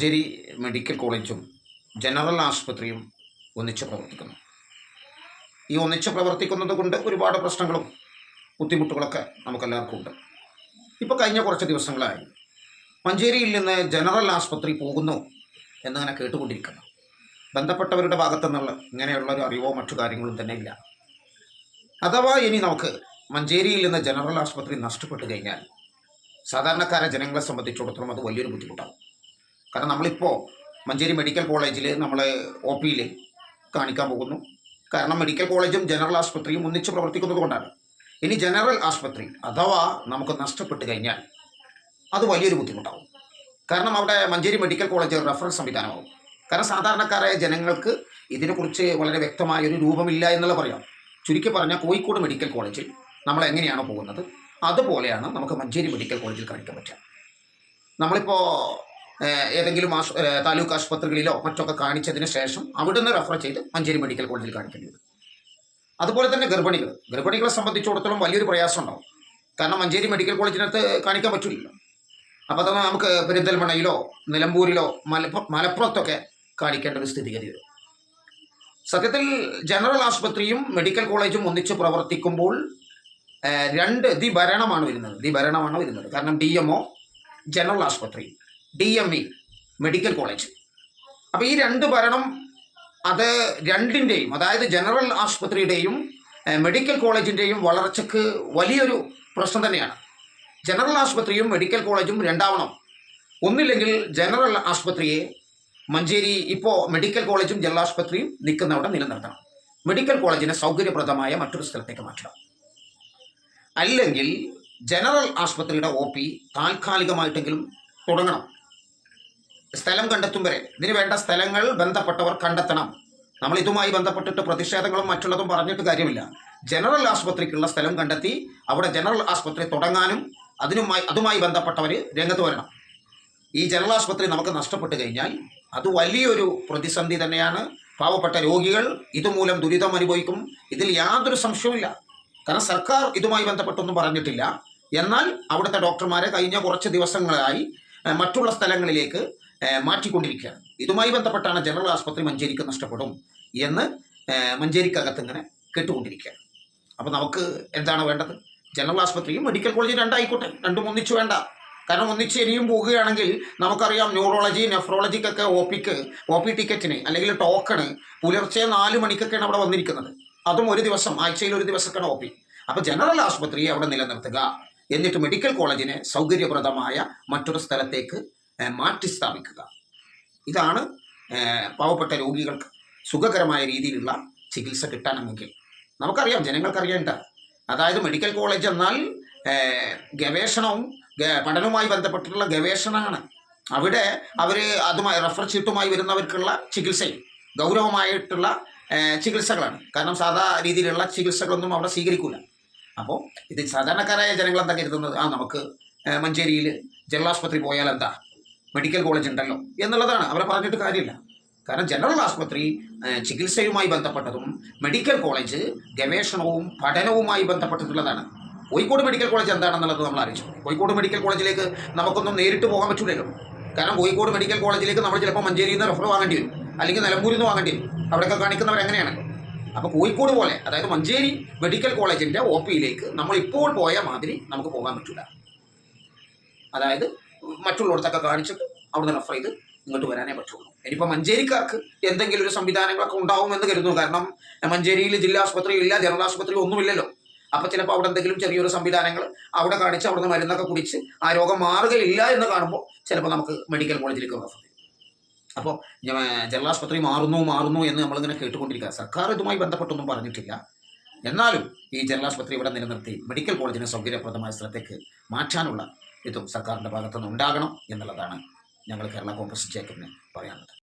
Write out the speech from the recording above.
Manjeri medical കോളേജും general ആശുപത്രിയും ഒന്നിച്ച് പ്രവർത്തിക്കുന്നു. ഈ ഒന്നിച്ച് പ്രവർത്തിക്കുന്നത് കൊണ്ട് ഒരുപാട് പ്രശ്നങ്ങളും ബുദ്ധിമുട്ടുകളൊക്കെ നമുക്കെല്ലാവർക്കും ഉണ്ട്. ഇപ്പോൾ കഴിഞ്ഞ കുറച്ച് ദിവസങ്ങളായി മഞ്ചേരിയിൽ നിന്ന് ജനറൽ ആശുപത്രി പോകുന്നു എന്നിങ്ങനെ കേട്ടുകൊണ്ടിരിക്കുന്നു. ബന്ധപ്പെട്ടവരുടെ ഭാഗത്തു നിന്നുള്ള ഇങ്ങനെയുള്ള ഒരു അറിവോ മറ്റു കാര്യങ്ങളും തന്നെ ഇല്ല. അഥവാ ഇനി നമുക്ക് മഞ്ചേരിയിൽ നിന്ന് ജനറൽ ആശുപത്രി നഷ്ടപ്പെട്ടു കഴിഞ്ഞാൽ സാധാരണക്കാരെ ജനങ്ങളെ സംബന്ധിച്ചിടത്തോളം അത് വലിയൊരു ബുദ്ധിമുട്ടാണ് കാരണം നമ്മളിപ്പോൾ മഞ്ചേരി മെഡിക്കൽ കോളേജിൽ നമ്മൾ ഒ പിയിൽ കാണിക്കാൻ പോകുന്നു. കാരണം മെഡിക്കൽ കോളേജും ജനറൽ ആശുപത്രിയും ഒന്നിച്ച് പ്രവർത്തിക്കുന്നത് കൊണ്ടാണ്. ഇനി ജനറൽ ആശുപത്രി അഥവാ നമുക്ക് നഷ്ടപ്പെട്ട് കഴിഞ്ഞാൽ അത് വലിയൊരു ബുദ്ധിമുട്ടാവും. കാരണം അവിടെ മഞ്ചേരി മെഡിക്കൽ കോളേജ് റെഫറൽ സംവിധാനമാവും. കാരണം സാധാരണക്കാരായ ജനങ്ങൾക്ക് ഇതിനെക്കുറിച്ച് വളരെ വ്യക്തമായ ഒരു രൂപമില്ല എന്നുള്ള പറയാം. ചുരുക്കി പറഞ്ഞാൽ കോഴിക്കോട് മെഡിക്കൽ കോളേജിൽ നമ്മൾ എങ്ങനെയാണോ പോകുന്നത് അതുപോലെയാണ് നമുക്ക് മഞ്ചേരി മെഡിക്കൽ കോളേജിൽ കാണിക്കാൻ പറ്റുക. നമ്മളിപ്പോൾ ഏതെങ്കിലും ആശു താലൂക്ക് ആശുപത്രികളിലോ മറ്റൊക്കെ കാണിച്ചതിന് ശേഷം അവിടുന്ന് റെഫർ ചെയ്ത് മഞ്ചേരി മെഡിക്കൽ കോളേജിൽ കാണിക്കേണ്ടി വരും അതുപോലെ തന്നെ ഗർഭിണികൾ. ഗർഭിണികളെ സംബന്ധിച്ചിടത്തോളം വലിയൊരു പ്രയാസം ഉണ്ടാവും. കാരണം മഞ്ചേരി മെഡിക്കൽ കോളേജിനകത്ത് കാണിക്കാൻ പറ്റില്ലല്ലോ അപ്പോൾ തന്നെ നമുക്ക് പെരിന്തൽമണയിലോ നിലമ്പൂരിലോ മലപ്പുറ മലപ്പുറത്തൊക്കെ കാണിക്കേണ്ട ഒരു സ്ഥിതിഗതി വരും. സത്യത്തിൽ ജനറൽ ആശുപത്രിയും മെഡിക്കൽ കോളേജും ഒന്നിച്ച് പ്രവർത്തിക്കുമ്പോൾ രണ്ട് ദി ഭരണമാണ് വരുന്നത്. ദി ഭരണമാണ് വരുന്നത്. കാരണം ഡി എം ഒ ജനറൽ ആശുപത്രി. D M E medical college അപ്പോൾ ഈ രണ്ട് ഭരണം അത് രണ്ടിന്റെയും അതായത് ജനറൽ ആശുപത്രിയുടെയും മെഡിക്കൽ കോളേജിന്റെയും വളർച്ചയ്ക്ക് വലിയൊരു പ്രശ്നം തന്നെയാണ്. ജനറൽ ആശുപത്രിയും മെഡിക്കൽ കോളേജും രണ്ടാവണം. ഒന്നില്ലെങ്കിൽ ജനറൽ ആശുപത്രിയെ മഞ്ചേരി ഇപ്പോൾ മെഡിക്കൽ കോളേജും ജനറൽ ആശുപത്രിയും നിൽക്കുന്നവിടെ നിലനിർത്തണം. മെഡിക്കൽ കോളേജിനെ സൗകര്യപ്രദമായ മറ്റൊരു സ്ഥലത്തേക്ക് മാറ്റണം. അല്ലെങ്കിൽ ജനറൽ ആശുപത്രിയുടെ ഒ പി താൽക്കാലികമായിട്ടെങ്കിലും തുടങ്ങണം. സ്ഥലം കണ്ടെത്തും വരെ ഇതിന് വേണ്ട സ്ഥലങ്ങൾ ബന്ധപ്പെട്ടവർ കണ്ടെത്തണം. നമ്മൾ ഇതുമായി ബന്ധപ്പെട്ടിട്ട് പ്രതിഷേധങ്ങളും മറ്റുള്ളതും പറഞ്ഞിട്ട് കാര്യമില്ല. ജനറൽ ആശുപത്രിക്കുള്ള സ്ഥലം കണ്ടെത്തി അവിടെ ജനറൽ ആശുപത്രി തുടങ്ങാനും അതിനുമായി അതുമായി ബന്ധപ്പെട്ടവർ രംഗത്ത് വരണം. ഈ ജനറൽ ആശുപത്രി നമുക്ക് നഷ്ടപ്പെട്ട് കഴിഞ്ഞാൽ അത് വലിയൊരു പ്രതിസന്ധി തന്നെയാണ്. പാവപ്പെട്ട രോഗികൾ ഇതുമൂലം ദുരിതം അനുഭവിക്കും. ഇതിൽ യാതൊരു സംശയവുമില്ല. കാരണം സർക്കാർ ഇതുമായി ബന്ധപ്പെട്ടൊന്നും പറഞ്ഞിട്ടില്ല. എന്നാൽ അവിടുത്തെ ഡോക്ടർമാരെ കഴിഞ്ഞ കുറച്ച് ദിവസങ്ങളായി മറ്റുള്ള സ്ഥലങ്ങളിലേക്ക് മാറ്റിക്കൊണ്ടിരിക്കുകയാണ്. ഇതുമായി ബന്ധപ്പെട്ടാണ് ജനറൽ ആശുപത്രി മഞ്ചേരിക്ക് നഷ്ടപ്പെടും എന്ന് മഞ്ചേരിക്കകത്ത് ഇങ്ങനെ കേട്ടുകൊണ്ടിരിക്കുകയാണ്. അപ്പോൾ നമുക്ക് എന്താണ് വേണ്ടത്? ജനറൽ ആശുപത്രിയും മെഡിക്കൽ കോളേജും രണ്ടായിക്കോട്ടെ. രണ്ടും ഒന്നിച്ച് വേണ്ട. കാരണം ഒന്നിച്ച് ഇനിയും പോവുകയാണെങ്കിൽ നമുക്കറിയാം ന്യൂറോളജി നെഫ്രോളജിക്കൊക്കെ ഒ പിക്ക് ഒ പി ടിക്കറ്റിന് അല്ലെങ്കിൽ ടോക്കണ് പുലർച്ചെ നാല് മണിക്കൊക്കെയാണ് അവിടെ വന്നിരിക്കുന്നത്. അതും ഒരു ദിവസം ആഴ്ചയിൽ ഒരു ദിവസമൊക്കെയാണ് ഒ പി. അപ്പോൾ ജനറൽ ആശുപത്രിയെ അവിടെ നിലനിർത്തുക. എന്നിട്ട് മെഡിക്കൽ കോളേജിനെ സൗകര്യപ്രദമായ മറ്റൊരു സ്ഥലത്തേക്ക് ഏഹ്, മാറ്റി സ്ഥാപിക്കുക ഇതാണ് പാവപ്പെട്ട രോഗികൾക്ക് സുഖകരമായ രീതിയിലുള്ള ചികിത്സ കിട്ടണമെങ്കിൽ നമുക്കറിയാം ജനങ്ങൾക്കറിയേണ്ട. അതായത് മെഡിക്കൽ കോളേജ് എന്നാൽ ഗവേഷണവും പഠനവുമായി ബന്ധപ്പെട്ടിട്ടുള്ള ഗവേഷണമാണ്. അവിടെ അവർ അതുമായി റഫർ ചീട്ടുമായി വരുന്നവർക്കുള്ള ചികിത്സയും ഗൗരവമായിട്ടുള്ള ചികിത്സകളാണ്. കാരണം സാധാ രീതിയിലുള്ള ചികിത്സകളൊന്നും അവിടെ സ്വീകരിക്കില്ല അപ്പോൾ ഇത് സാധാരണക്കാരായ ജനങ്ങൾ എന്താ കരുതുന്നത്? ആ നമുക്ക് മഞ്ചേരിയിൽ ജനറൽ ആശുപത്രി പോയാൽ എന്താ മെഡിക്കൽ കോളേജ് ഉണ്ടല്ലോ എന്നുള്ളതാണ്. അവരെ പറഞ്ഞിട്ട് കാര്യമില്ല. കാരണം ജനറൽ ആശുപത്രി ചികിത്സയുമായി ബന്ധപ്പെട്ടതും മെഡിക്കൽ കോളേജ് ഗവേഷണവും പഠനവുമായി ബന്ധപ്പെട്ടിട്ടുള്ളതാണ്. കോഴിക്കോട് മെഡിക്കൽ കോളേജ് എന്താണെന്നുള്ളത് നമ്മൾ അറിയിച്ചു. കോഴിക്കോട് മെഡിക്കൽ കോളേജിലേക്ക് നമുക്കൊന്നും നേരിട്ട് പോകാൻ പറ്റില്ലല്ലോ കാരണം കോഴിക്കോട് മെഡിക്കൽ കോളേജിലേക്ക് നമ്മൾ ചിലപ്പോൾ മഞ്ചേരിയിൽ നിന്ന് റെഫർ വാങ്ങേണ്ടി വരും. അല്ലെങ്കിൽ നിലമ്പൂരിൽ നിന്ന് വാങ്ങേണ്ടി വരും. അവിടെയൊക്കെ കാണിക്കുന്നവർ എങ്ങനെയാണ്? അപ്പോൾ കോഴിക്കോട് പോലെ അതായത് മഞ്ചേരി മെഡിക്കൽ കോളേജിന്റെ ഒ പിയിലേക്ക് നമ്മൾ ഇപ്പോൾ പോയ മാതിരി നമുക്ക് പോകാൻ പറ്റില്ല അതായത് മറ്റുള്ളിടത്തൊക്കെ കാണിച്ചിട്ട് അവിടുന്ന് റെഫർ ചെയ്ത് ഇങ്ങോട്ട് വരാനേ പറ്റുള്ളൂ. ഇനിയിപ്പോൾ മഞ്ചേരിക്കാർക്ക് എന്തെങ്കിലും ഒരു സംവിധാനങ്ങളൊക്കെ ഉണ്ടാവുമെന്ന് കരുതുന്നു. കാരണം മഞ്ചേരിയിൽ ജില്ലാ ആശുപത്രി ഇല്ല ജനറൽ ആശുപത്രി ഒന്നുമില്ലല്ലോ. അപ്പോൾ ചിലപ്പോൾ അവിടെ എന്തെങ്കിലും ചെറിയൊരു സംവിധാനങ്ങൾ അവിടെ കാണിച്ച് അവിടുന്ന് മരുന്നൊക്കെ കുടിച്ച് ആ രോഗം മാറുകയില്ല എന്ന് കാണുമ്പോൾ ചിലപ്പോൾ നമുക്ക് മെഡിക്കൽ കോളേജിലേക്ക് റെഫർ ചെയ്യും. അപ്പോൾ ജനറൽ ആശുപത്രി മാറുന്നു മാറുന്നു എന്ന് നമ്മളിങ്ങനെ കേട്ടുകൊണ്ടിരിക്കുക. സർക്കാർ ഇതുമായി ബന്ധപ്പെട്ടൊന്നും പറഞ്ഞിട്ടില്ല. എന്നാലും ഈ ജനറൽ ആശുപത്രി ഇവിടെ നിലനിർത്തി മെഡിക്കൽ കോളേജിനെ സൗകര്യപ്രദമായ സ്ഥലത്തേക്ക് മാറ്റാനുള്ള ഇതും സർക്കാരിന്റെ ഭാഗത്തുനിന്ന് ഉണ്ടാകണം എന്നുള്ളതാണ് ഞങ്ങൾ കേരള കോൺഗ്രസ് ജേക്കബിന് പറയാനുള്ളത്.